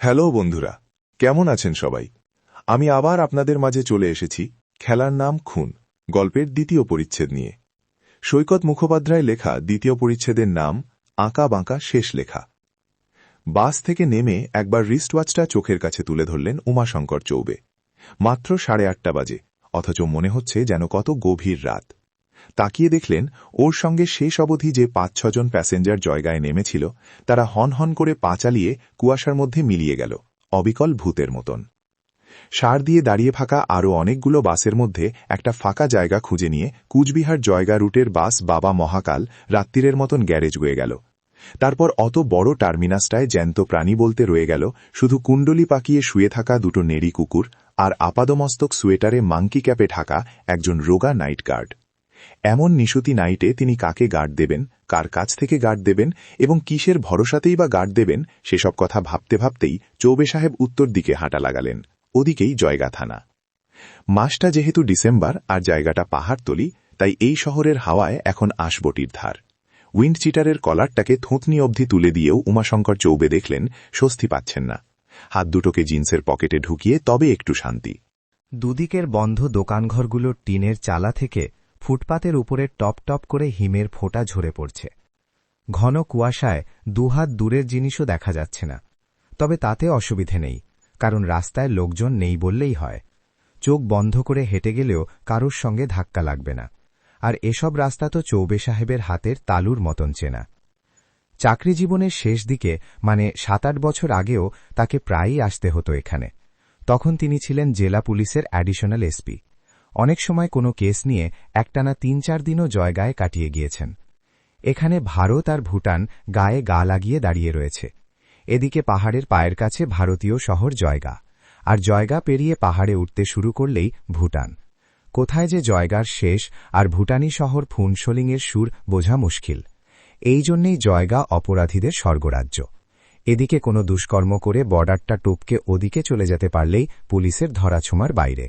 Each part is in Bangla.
হ্যালো বন্ধুরা, কেমন আছেন সবাই? আমি আবার আপনাদের মাঝে চলে এসেছি খেলার নাম খুন, গল্পের দ্বিতীয় পরিচ্ছেদ নিয়ে। সৈকত মুখোপাধ্যায় লেখা দ্বিতীয় পরিচ্ছেদের নাম আঁকা বাঁকা শেষ লেখা। বাস থেকে নেমে একবার রিস্টওয়াচটা চোখের কাছে তুলে ধরলেন উমাশঙ্কর চৌবে। মাত্র সাড়ে আটটা বাজে, অথচ মনে হচ্ছে যেন কত গভীর রাত। তাকিয়ে দেখলেন, ওর সঙ্গে শেষ অবধি যে পাঁচ ছজন প্যাসেঞ্জার জয়গায় নেমেছিল, তারা হন হন করে পা চালিয়ে কুয়াশার মধ্যে মিলিয়ে গেল, অবিকল ভূতের মতন। সার দিয়ে দাঁড়িয়ে থাকা আরও অনেকগুলো বাসের মধ্যে একটা ফাঁকা জায়গা খুঁজে নিয়ে কুচবিহার জয়গা রুটের বাস বাবা মহাকাল রাত্রিরের মতন গ্যারেজ গয়ে গেল। তারপর অত বড় টার্মিনাসটায় জ্যান্ত প্রাণী বলতে রয়ে গেল, শুধু কুণ্ডলি পাকিয়ে শুয়ে থাকা দুটো নেড়ি কুকুর আর আপাদমস্তক সোয়েটারে মাংকি ক্যাপে ঢাকা একজন রোগা নাইট গার্ড। এমন নিশুতি নাইটে তিনি কাকে গার্ড দেবেন, কার কাছ থেকে গার্ড দেবেন এবং কিসের ভরসাতেই বা গার্ড দেবেন, সেসব কথা ভাবতে ভাবতেই চৌবে সাহেব উত্তর দিকে হাঁটা লাগালেন। ওদিকেই জয়গা থানা। মাসটা যেহেতু ডিসেম্বর আর জায়গাটা পাহাড়তলি, তাই এই শহরের হাওয়ায় এখন আসবটির ধার। উইন্ড চিটারের কলারটাকে থুতনি অবধি তুলে দিয়েও উমাশঙ্কর চৌবে দেখলেন, স্বস্তি পাচ্ছেন না। হাত দুটোকে জিন্সের পকেটে ঢুকিয়ে তবে একটু শান্তি। দুদিকের বন্ধ দোকানঘরগুলোর টিনের চালা থেকে ফুটপাতের উপরে টপ টপ করে হিমের ফোঁটা ঝরে পড়ছে। ঘন কুয়াশায় দুহাত দূরের জিনিসও দেখা যাচ্ছে না। তবে তাতে অসুবিধে নেই, কারণ রাস্তায় লোকজন নেই বললেই হয়। চোখ বন্ধ করে হেঁটে গেলেও কারোর সঙ্গে ধাক্কা লাগবে না। আর এসব রাস্তা তো চৌবে সাহেবের হাতের তালুর মতন চেনা। চাকরি জীবনের শেষ দিকে মানে সাত আট বছর আগেও, তাকে প্রায়ই আসতে হতো এখানে। তখন তিনি ছিলেন জেলা পুলিশের অ্যাডিশনাল এসপি অনেক সময় কোনো কেস নিয়ে একটানা তিন চার দিনও জয়গায় কাটিয়ে গিয়েছেন। এখানে ভারত আর ভুটান গায়ে গা লাগিয়ে দাঁড়িয়ে রয়েছে। এদিকে পাহাড়ের পায়ের কাছে ভারতীয় শহর জয়গা, আর জয়গা পেরিয়ে পাহাড়ে উঠতে শুরু করলেই ভুটান। কোথায় যে জয়গার শেষ আর ভুটানি শহর ফুনশোলিংয়ের সুর বোঝা মুশকিল। এই জন্যেই জয়গা অপরাধীদের স্বর্গরাজ্য। এদিকে কোনো দুষ্কর্ম করে বর্ডারটা টপকে ওদিকে চলে যেতে পারলেই পুলিশের ধরাছোঁমার বাইরে।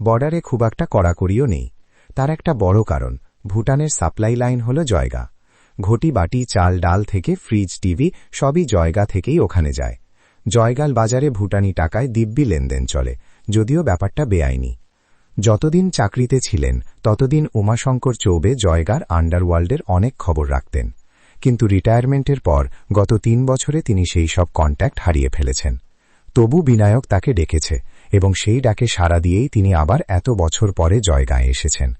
বর্ডারে খুব একটা কড়াকড়িও নেই। তার একটা বড় কারণ, ভুটানের সাপ্লাই লাইন হল জয়গা। ঘটি বাটি, চাল, ডাল থেকে ফ্রিজ, টিভি সবই জয়গা থেকেই ওখানে যায়। জয়গাল বাজারে ভুটানি টাকায় দিব্যি লেনদেন চলে, যদিও ব্যাপারটা বেআইনি। যতদিন চাকরিতে ছিলেন, ততদিন উমাশঙ্কর চৌবে জয়গার আন্ডারওয়ার্ল্ডের অনেক খবর রাখতেন। কিন্তু রিটায়ারমেন্টের পর গত তিন বছরে তিনি সেই সব কন্ট্যাক্ট হারিয়ে ফেলেছেন। তবু বিনায়ক তাকে ডেকেছে এবং সেই ডাকে সাড়া দিয়েই তিনি আবার এত বছর পরে জয়গাঁয়ে এসেছেন।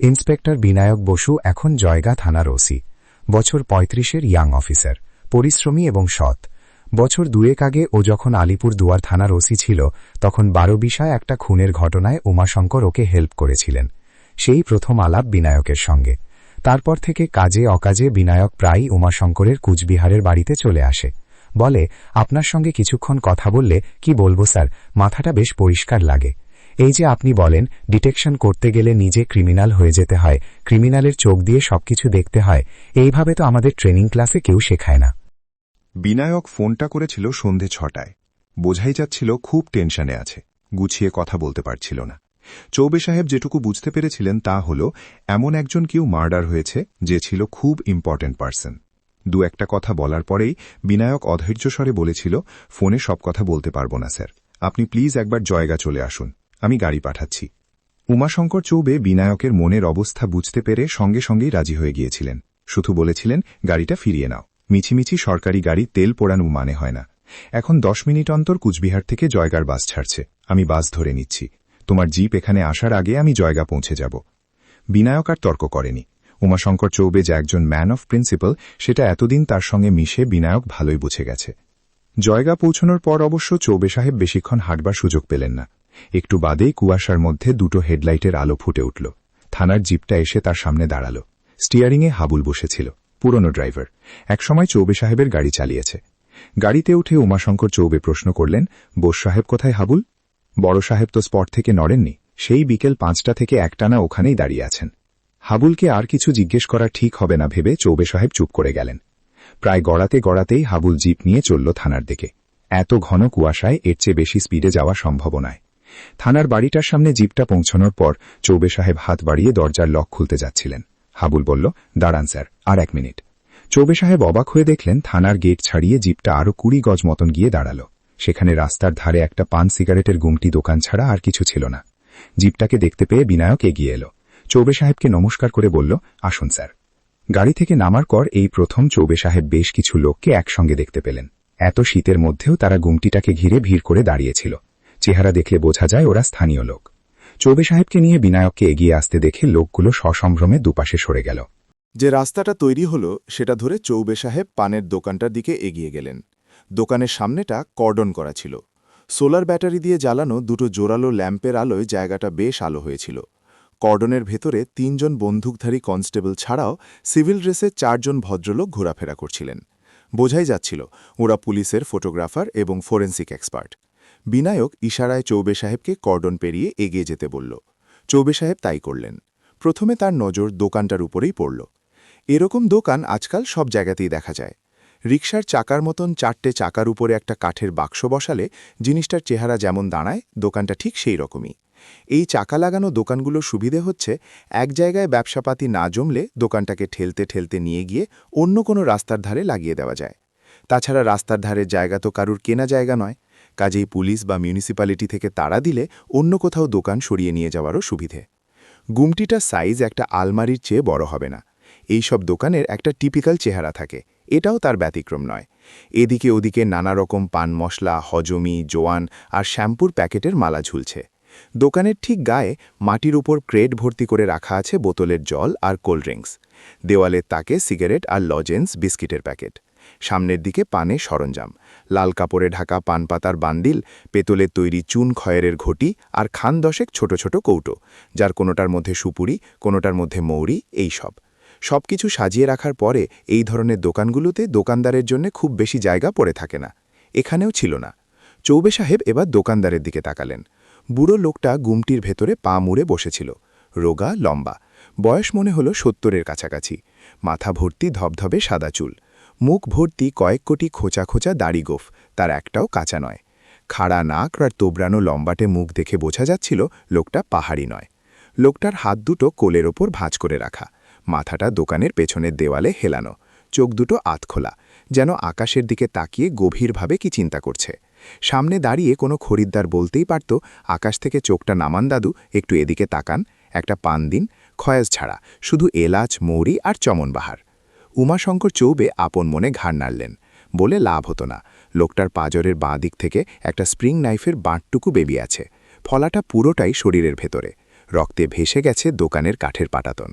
ইন্সপেক্টর বিনায়ক বসু এখন জয়গা থানার ওসি। বছর পঁয়ত্রিশের ইয়াং অফিসার, পরিশ্রমী এবং সৎ। বছর দুয়েক আগে ও যখন আলিপুর দুয়ার থানার ওসি ছিল, তখন বারো বিষয় একটা খুনের ঘটনায় উমাশঙ্কর ওকে হেল্প করেছিলেন। সেই প্রথম আলাপ বিনায়কের সঙ্গে। তারপর থেকে কাজে অকাজে বিনায়ক প্রায়ই উমাশঙ্করের কুচবিহারের বাড়িতে চলে আসে। বলে, আপনার সঙ্গে কিছুক্ষণ কথা বললে কি বলব স্যার? মাথাটা বেশ পরিষ্কার লাগে। এই যে আপনি বলেন, ডিটেকশন করতে গেলে নিজে ক্রিমিনাল হয়ে যেতে হয়, ক্রিমিনালের চোখ দিয়ে সবকিছু দেখতে হয়, এইভাবে তো আমাদের ট্রেনিং ক্লাসে কেউ শেখায় না। বিনায়ক ফোনটা করেছিল সন্ধে ছটায়। বোঝাই যাচ্ছিল খুব টেনশনে আছে, গুছিয়ে কথা বলতে পারছিল না। চৌবে সাহেব যেটুকু বুঝতে পেরেছিলেন তা হল, এমন একজন কেউ মার্ডার হয়েছে যে ছিল খুব ইম্পর্টেন্ট পার্সন। দু একটা কথা বলার পরেই বিনায়ক অধৈর্য স্বরে বলেছিল, ফোনে সব কথা বলতে পারব না, স্যার। আপনি প্লিজ একবার জয়গা চলে আসুন। আমি গাড়ি পাঠাচ্ছি। উমাশঙ্কর চৌবে বিনায়কের মনের অবস্থা বুঝতে পেরে সঙ্গে সঙ্গেই রাজি হয়ে গিয়েছিলেন। শুধু বলেছিলেন, গাড়িটা ফিরিয়ে নাও। মিছিমিছি সরকারি গাড়ি তেল পোড়ানো মানে হয় না। এখন দশ মিনিট অন্তর কুচবিহার থেকে জয়গার বাস ছাড়ছে। আমি বাস ধরে নিচ্ছি। তোমার জিপ এখানে আসার আগে আমি জয়গা পৌঁছে যাব। বিনায়ক আর তর্ক করেনি। উমাশঙ্কর চৌবে যে একজন ম্যান অফ প্রিন্সিপাল সেটা এতদিন তার সঙ্গে মিশে বিনায়ক ভালোই বুঝে গেছে। জয়গা পৌঁছনোর পর অবশ্য চৌবে সাহেব বেশিক্ষণ হাঁটবার সুযোগ পেলেন না। একটু বাদেই কুয়াশার মধ্যে দুটো হেডলাইটের আলো ফুটে উঠল। থানার জিপটা এসে তার সামনে দাঁড়াল। স্টিয়ারিংয়ে হাবুল বসেছিল, পুরনো ড্রাইভার। একসময় চৌবে সাহেবের গাড়ি চালিয়েছে। গাড়িতে উঠে উমাশঙ্কর চৌবে প্রশ্ন করলেন, বোস সাহেব কোথায় হাবুল? বড় সাহেব তো স্পট থেকে নড়েননি। সেই বিকেল পাঁচটা থেকে একটানা ওখানেই দাঁড়িয়ে আছেন। হাবুলকে আর কিছু জিজ্ঞেস করা ঠিক হবে না ভেবে চৌবে সাহেব চুপ করে গেলেন। প্রায় গড়াতে গড়াতেই হাবুল জিপ নিয়ে চলল থানার দিকে। এত ঘন কুয়াশায় এর চেয়ে বেশি স্পিডে যাওয়া সম্ভব নয়। থানার বাড়িটার সামনে জিপটা পৌঁছানোর পর চৌবে সাহেব হাত বাড়িয়ে দরজার লক খুলতে যাচ্ছিলেন। হাবুল বলল, দাঁড়ান স্যার, আর এক মিনিট। চৌবে সাহেব অবাক হয়ে দেখলেন থানার গেট ছাড়িয়ে জিপটা আরও কুড়ি গজ মতন গিয়ে দাঁড়াল। সেখানে রাস্তার ধারে একটা পান সিগারেটের গুমটি দোকান ছাড়া আর কিছু ছিল না। জিপটাকে দেখতে পেয়ে বিনায়ক এগিয়ে এলো। চৌবে সাহেবকে নমস্কার করে বলল, আসুন, স্যার। গাড়ি থেকে নামার পর এই প্রথম চৌবে সাহেব বেশ কিছু লোককে একসঙ্গে দেখতে পেলেন। এত শীতের মধ্যেও তারা গুমটিটাকে ঘিরে ভিড় করে দাঁড়িয়েছিল। চেহারা দেখলে বোঝা যায় ওরা স্থানীয় লোক। চৌবে সাহেবকে নিয়ে বিনায়ককে এগিয়ে আসতে দেখে লোকগুলো সসম্ভ্রমে দুপাশে সরে গেল। যে রাস্তাটা তৈরি হলো, সেটা ধরে চৌবে সাহেব পানের দোকানটার দিকে এগিয়ে গেলেন। দোকানের সামনেটা কর্ডন করা ছিল। সোলার ব্যাটারি দিয়ে জ্বালানো দুটো জোরালো ল্যাম্পের আলোয় জায়গাটা বেশ আলো হয়েছিল। কর্ডনের ভেতরে তিনজন বন্দুকধারী কনস্টেবল ছাড়াও সিভিল ড্রেসে চারজন ভদ্রলোক ঘোরাফেরা করছিলেন। বোঝাই যাচ্ছিল, ওরা পুলিশের ফটোগ্রাফার এবং ফোরেন্সিক এক্সপার্ট। বিনায়ক ইশারায় চৌবে সাহেবকে কর্ডন পেরিয়ে এগিয়ে যেতে বলল। চৌবে সাহেব তাই করলেন। প্রথমে তার নজর দোকানটার উপরেই পড়ল। এরকম দোকান আজকাল সব জায়গাতেই দেখা যায়। রিকশার চাকার মতন চারটে চাকার উপরে একটা কাঠের বাক্স বসালে জিনিসটার চেহারা যেমন দাঁড়ায়, দোকানটা ঠিক সেই রকমই। এই চাকা লাগানো দোকানগুলো সুবিধে হচ্ছে এক জায়গায় ব্যবসাপাতি না জমলে দোকানটাকে ঠেলতে ঠেলতে নিয়ে গিয়ে অন্য কোনো রাস্তার ধারে লাগিয়ে দেওয়া যায়। তাছাড়া রাস্তার ধারের জায়গা তো কারুর কেনা জায়গা নয়। কাজেই পুলিশ বা মিউনিসিপ্যালিটি থেকে তাড়া দিলে অন্য কোথাও দোকান সরিয়ে নিয়ে যাওয়ারও সুবিধে। গুমটিটার সাইজ একটা আলমারির চেয়ে বড় হবে না। এই সব দোকানের একটা টিপিক্যাল চেহারা থাকে। এটাও তার ব্যতিক্রম নয়। এদিকে ওদিকে নানা রকম পান মশলা, হজমি, জোয়ান আর শ্যাম্পুর প্যাকেটের মালা ঝুলছে। দোকানের ঠিক গায়ে মাটির উপর ক্রেট ভর্তি করে রাখা আছে বোতলের জল আর কোল্ড ড্রিঙ্কস। দেওয়ালের তাকে সিগারেট আর লজেন্স বিস্কিটের প্যাকেট। সামনের দিকে পানে সরঞ্জাম। লাল কাপড়ে ঢাকা পান পাতার বান্ডিল পেতলের তৈরি চুন খয়েরের ঘটি আর খান দশেক ছোট ছোট কৌটো, যার কোনোটার মধ্যে সুপুরি, কোনোটার মধ্যে মৌরি, এই সব। সবকিছু সাজিয়ে রাখার পরে এই ধরনের দোকানগুলোতে দোকানদারের জন্য খুব বেশি জায়গা পড়ে থাকে না। এখানেও ছিল না। চৌবে সাহেব এবার দোকানদারের দিকে তাকালেন। বুড়ো লোকটা গুমটির ভেতরে পা মুড়ে বসেছিল। রোগা, লম্বা। বয়স মনে হলো সত্তরের কাছাকাছি। মাথা ভর্তি ধবধবে সাদা চুল। মুখ ভর্তি কয়েক কোটি খোঁচা খোঁচা দাড়ি গোফ। তার একটাও কাঁচা নয়। খাড়া নাক আর তোবড়ানো লম্বাটে মুখ দেখে বোঝা যাচ্ছিল লোকটা পাহাড়ি নয়। লোকটার হাত দুটো কোলের ওপর ভাঁজ করে রাখা। মাথাটা দোকানের পেছনের দেওয়ালে হেলানো। চোখ দুটো আতখোলা যেন আকাশের দিকে তাকিয়ে গভীরভাবে কি চিন্তা করছে। সামনে দাঁড়িয়ে কোনো খরিদ্দার বলতেই পারত, আকাশ থেকে চোখটা নামান দাদু, একটু এদিকে তাকান, একটা পান দিন খয়াজ ছাড়া, শুধু এলাচ, মৌরি আর চমনবাহার। উমাশঙ্কর চৌবে আপন মনে ঘাড় নাড়লেন, বলে লাভ হতো না, লোকটার পাজরের বাঁ দিক থেকে একটা স্প্রিং নাইফের বাঁটটুকু বেবিয়ে আছে, ফলাটা পুরোটাই শরীরের ভেতরে, রক্তে ভেসে গেছে দোকানের কাঠের পাটাতন।